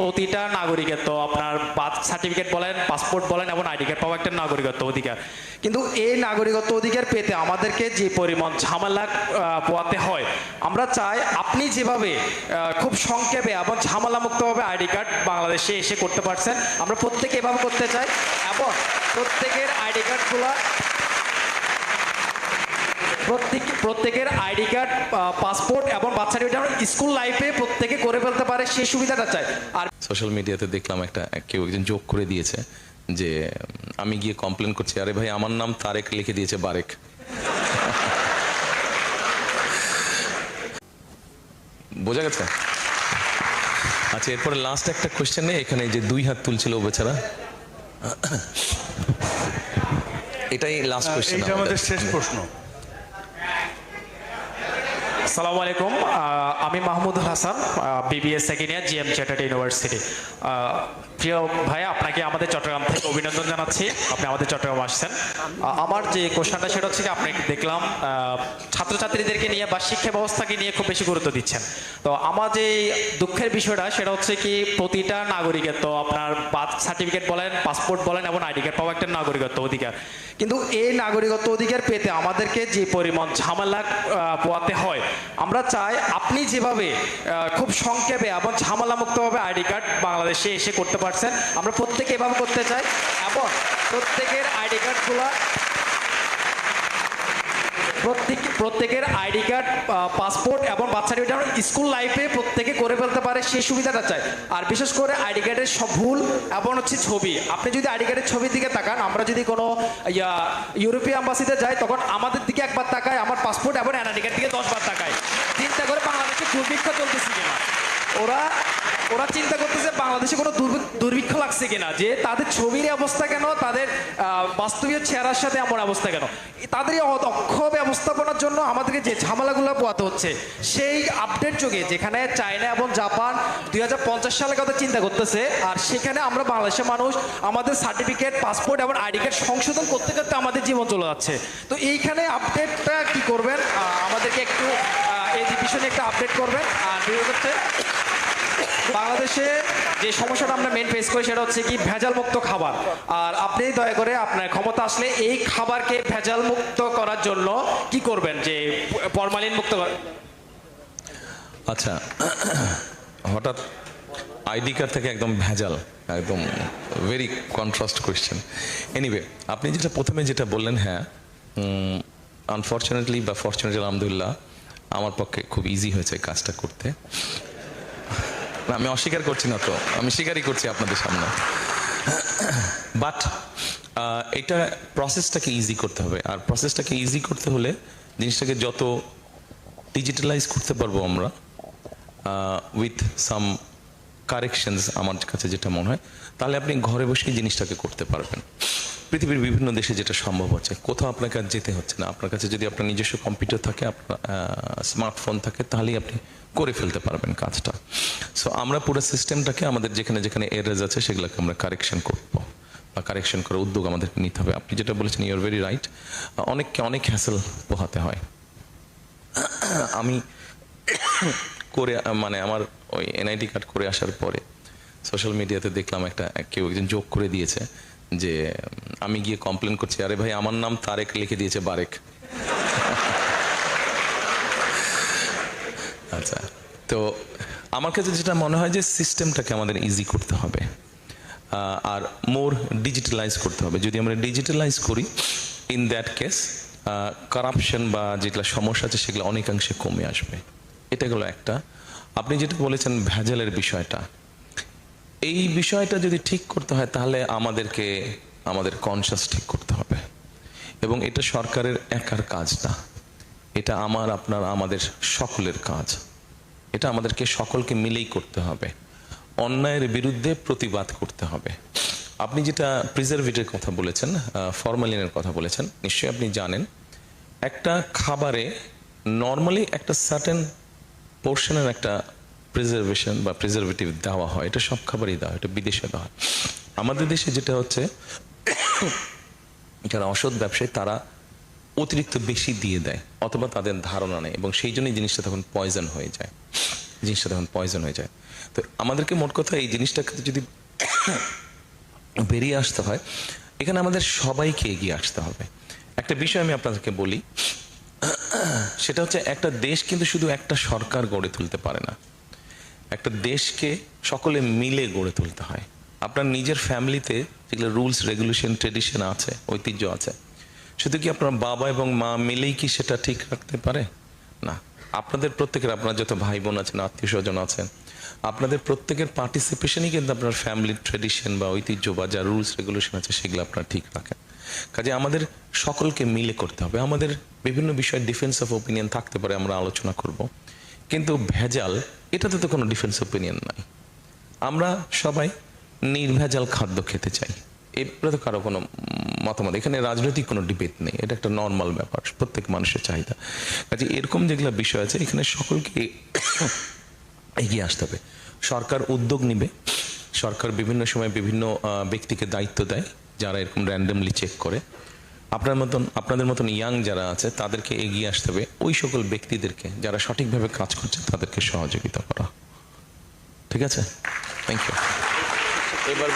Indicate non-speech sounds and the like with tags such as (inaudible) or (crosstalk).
প্রতিটা নাগরিকত্ব, আপনার বার্থ সার্টিফিকেট বলেন পাসপোর্ট বলেন এবং আইডি কার্ড পাওয়া একটা নাগরিকত্ব অধিকার। কিন্তু এই নাগরিকত্ব অধিকার পেতে আমাদেরকে যে পরিমাণ ঝামেলা পোয়াতে হয়, আমরা চাই আপনি যেভাবে খুব সংক্ষেপে এবং ঝামেলামুক্তভাবে আইডি কার্ড বাংলাদেশে এসে করতে পারছেন, আমরা প্রত্যেকে এভাবে করতে চাই এবং প্রত্যেকের আইডি কার্ডগুলো প্রত্যেক প্রত্যেকের আইডি কার্ড পাসপোর্ট এবং বাচ্চা স্কুল লাইফে প্রত্যেকে করে ফেলতে পারে সেই সুবিধাটা চাই। আর সোশ্যাল মিডিয়াতে দেখলাম একটা কেউ একজন যোগ করে দিয়েছে যে আমি গিয়ে কমপ্লেন করছি আরে ভাই আমার নাম তারেক লিখে দিয়েছে বারেক। বোঝা গেছে? আচ্ছা এরপরে লাস্ট একটা কোশ্চেন নেই এখানে যে দুই হাত তুলছিল ও বেচারা। এটাই লাস্ট কোশ্চেন এইটা আমাদের। শেষ প্রশ্ন। আসসালামু আলাইকুম। আমি Mahmudul Hasan BBS second year GM chartered university প্রিয় ভাই, আপনাকে আমাদের চট্টগ্রাম থেকে অভিনন্দন জানাচ্ছি। আপনি আমাদের চট্টগ্রাম আসছেন। আমার যে কোশ্চেনটা সেটা হচ্ছে আপনি দেখলাম ছাত্রছাত্রীদেরকে নিয়ে বা শিক্ষা ব্যবস্থাকে নিয়ে খুব বেশি গুরুত্ব দিচ্ছেন। তো আমার যে দুঃখের বিষয়টা, সেটা হচ্ছে কি, প্রতিটা নাগরিকের তো আপনার বার্থ সার্টিফিকেট বলেন, পাসপোর্ট বলেন এবং আইডি কার্ড পাওয়া একটা নাগরিকত্ব অধিকার। কিন্তু এই নাগরিকত্ব অধিকার পেতে আমাদেরকে যে পরিমাণ ঝামেলা পোয়াতে হয় আমরা চাই আপনি যেভাবে খুব সংক্ষেপে এবং ঝামেলামুক্তভাবে আইডি কার্ড বাংলাদেশে এসে করতে পারছেন, আমরা প্রত্যেকে এভাবে করতে চাই এবং প্রত্যেকের আইডি কার্ডগুলো প্রত্যেক প্রত্যেকের আইডি কার্ড পাসপোর্ট এবং বাচ্চা যেন স্কুল লাইফে প্রত্যেকে করে ফেলতে পারে, সেই সুবিধাটা চাই। আর বিশেষ করে আইডি কার্ডের সব ভুল এবং হচ্ছে ছবি। আপনি যদি আইডি কার্ডের ছবির দিকে তাকান, আমরা যদি কোনো, ইয়া, ইউরোপীয় আম্বাসিতে যাই, তখন আমাদের দিকে একবার তাকায়, আমার পাসপোর্ট এবং এনআইডি কার্ড দিকে দশবার তাকায়। চিন্তা করে বাংলাদেশে দুর্ভিক্ষ চলতেছে কিনা? ওরা ওরা চিন্তা করতেছে বাংলাদেশে কোনো দুর্ভি- দুর্ভিক্ষ লাগছে কিনা? যে তাদের ছবির অবস্থা কেন? তাদের বাস্তবীয় চেহারার সাথে এমন অবস্থা কেন? তাদের অদক্ষ ব্যবস্থাপনার জন্য আমাদেরকে যে ঝামেলাগুলো পোয়াতে হচ্ছে, সেই আপডেট যুগে যেখানে চায়না এবং জাপান দুই হাজার পঞ্চাশ সালের কথা চিন্তা করতেছে, আর সেখানে আমরা বাংলাদেশের মানুষ আমাদের সার্টিফিকেট পাসপোর্ট এবং আইডি কার্ড সংশোধন করতে করতে আমাদের জীবন চলে যাচ্ছে। তো এইখানে আপডেটটা কি করবেন? আমাদেরকে একটু এই বিষয়ে একটা আপডেট করবেন। আর হচ্ছে বাংলাদেশে যে সমস্যাটা আমরা মেন ফেস করি সেটা হচ্ছে কি ভেজাল মুক্ত খাবার। আর আপনি দয়া করে আপনার ক্ষমতা আসলে এই খাবারকে ভেজাল মুক্ত করার জন্য কি করবেন? যে ফরমালিন মুক্ত আচ্ছা হঠাৎ আইডি কার্ড থেকে একদম ভেজাল, একদম ভেরি কন্ট্রাস্ট কোয়েশ্চেন এনিওয়ে আপনি যেটা প্রথমে যেটা বললেন হ্যাঁ আনফর্চুনেটলি বা ফর্চুনেটলি আলহামদুলিল্লাহ, আমার পক্ষে খুব ইজি হয়েছে কাজটা করতে। না, আমি অস্বীকার করছি না তো। আমি স্বীকারই করছি আপনাদের সামনে। বাট এটা প্রসেসটাকে ইজি করতে হবে। আর প্রসেসটাকে ইজি করতে হলে জিনিসটাকে যত ডিজিটালাইজ করতে পারব আমরা উইথ সাম কারেকশনস আমার কাছে যেটা মনে হয় তাহলে আপনি ঘরে বসেই জিনিসটাকে করতে পারবেন। পৃথিবীর বিভিন্ন দেশে যেটা সম্ভব হচ্ছে, কোথাও আপনাকে আর যেতে হচ্ছে না। আপনার কাছে যদি আপনার নিজস্ব কম্পিউটার থাকে, আপনার স্মার্টফোন থাকে তাহলেই আপনি করে ফেলতে পারবেন কাজটা। সো আমরা পুরো সিস্টেমটাকে আমাদের যেখানে যেখানে এরেজ আছে, সেগুলোকে আমরা কারেকশন করব। বা কারেকশন করার উদ্যোগ আমাদের নিতে হবে। আপনি যেটা বলেছেন ইউর ভেরি রাইট অনেককে অনেক হ্যাসেল পোহাতে হয়। আমি করে মানে আমার ওই এনআইডি কার্ড করে আসার পরে সোশ্যাল মিডিয়াতে দেখলাম একটা, কেউ একজন যোগ করে দিয়েছে। যে আমি গিয়ে কমপ্লেন করছি, আরে ভাই, আমার নাম তারেক লিখে দিয়েছে বারেক। (laughs) আচ্ছা তো আমার কাছে যেটা মনে হয় যে সিস্টেমটাকে আমাদের ইজি করতে হবে আর মোর ডিজিটালাইজ করতে হবে। যদি আমরা ডিজিটালাইজ করি ইন দ্যাট কেস কারাপশন বা যেগুলো সমস্যা আছে, সেগুলো অনেকাংশে কমে আসবে। এটা গেলো একটা। আপনি যেটা বলেছেন ভেজালের বিষয়টা এই বিষয়টা যদি ঠিক করতে হয়, তাহলে আমাদেরকে, আমাদের কনসাস ঠিক করতে হবে। এবং এটা সরকারের একার কাজ না। এটা আমার, আপনার, আমাদের সকলের কাজ। এটা আমাদেরকে সকলকে মিলেই করতে হবে। অন্যায়ের বিরুদ্ধে প্রতিবাদ করতে হবে। আপনি যেটা প্রিজারভেটিভের কথা বলেছেন ফরমালিনের কথা বলেছেন, নিশ্চয়ই আপনি জানেন, একটা খাবারে নর্মালি একটা সার্টেন পোর্শনের একটা প্রিজার্ভেশন বা প্রিজারভেটিভ দেওয়া হয়, এটা সব খাবারই দেওয়া এটা বিদেশে দেওয়া হয়। আমাদের দেশে যেটা হচ্ছে, যারা অসৎ ব্যবসায়ী, তারা অতিরিক্ত বেশি দিয়ে দেয়, অথবা তাদের ধারণা নেই, এবং সেই জন্যই জিনিসটা তখন পয়জন হয়ে যায়। জিনিসটা তখন পয়জন হয়ে যায়। তো আমাদেরকে মোট কথা এই জিনিসটাকে যদি বেরিয়ে আসতে হয়, এখানে আমাদের সবাইকে এগিয়ে আসতে হবে। একটা বিষয় আমি আপনাদেরকে বলি, সেটা হচ্ছে একটা দেশ কিন্তু শুধু একটা সরকার গড়ে তুলতে পারে না। একটা দেশকে সকলে মিলে গড়ে তুলতে হয়। আপনার নিজের ফ্যামিলিতে যেগুলো রুলস, রেগুলেশন ট্রেডিশন আছে, ঐতিহ্য আছে শুধু কি আপনার বাবা এবং মা মিলেই কি সেটা ঠিক রাখতে পারে? না। আপনাদের প্রত্যেকের, আপনার যত ভাই বোন আছেন আত্মীয় স্বজন আছেন, আপনাদের প্রত্যেকের পার্টিসিপেশনই কিন্তু আপনার ফ্যামিলির ট্রেডিশন বা ঐতিহ্য বা যা রুলস রেগুলেশন আছে, সেগুলো আপনার ঠিক রাখেন কাজে আমাদের সকলকে মিলে করতে হবে। আমাদের বিভিন্ন বিষয়ে ডিফেন্স অফ ওপিনিয়ন থাকতে পারে, আমরা আলোচনা করব। কিন্তু ভেজাল, এটাতে তো কোনো ডিফেন্স ওপিনিয়ন নাই। আমরা সবাই নির্ভেজাল খাদ্য খেতে চাই। এরপরে তো কারও কোনো মতামত। এখানে রাজনৈতিক কোনো ডিবেট নেই। এটা একটা নর্মাল ব্যাপার, প্রত্যেক মানুষের চাহিদা। কাজে এরকম যেগুলো বিষয় আছে, এখানে সকলকে এগিয়ে আসতে হবে। সরকার উদ্যোগ নিবে। সরকার বিভিন্ন সময় বিভিন্ন ব্যক্তিকে দায়িত্ব দেয়, যারা এরকম র্যান্ডমলি চেক করে। আপনার মতন, আপনাদের মতন ইয়াং যারা আছে, তাদেরকে এগিয়ে আসতে হবে। ওই সকল ব্যক্তিদেরকে, যারা সঠিকভাবে কাজ করছে, তাদেরকে সহযোগিতা করা। ঠিক আছে? থ্যাংক ইউ এবার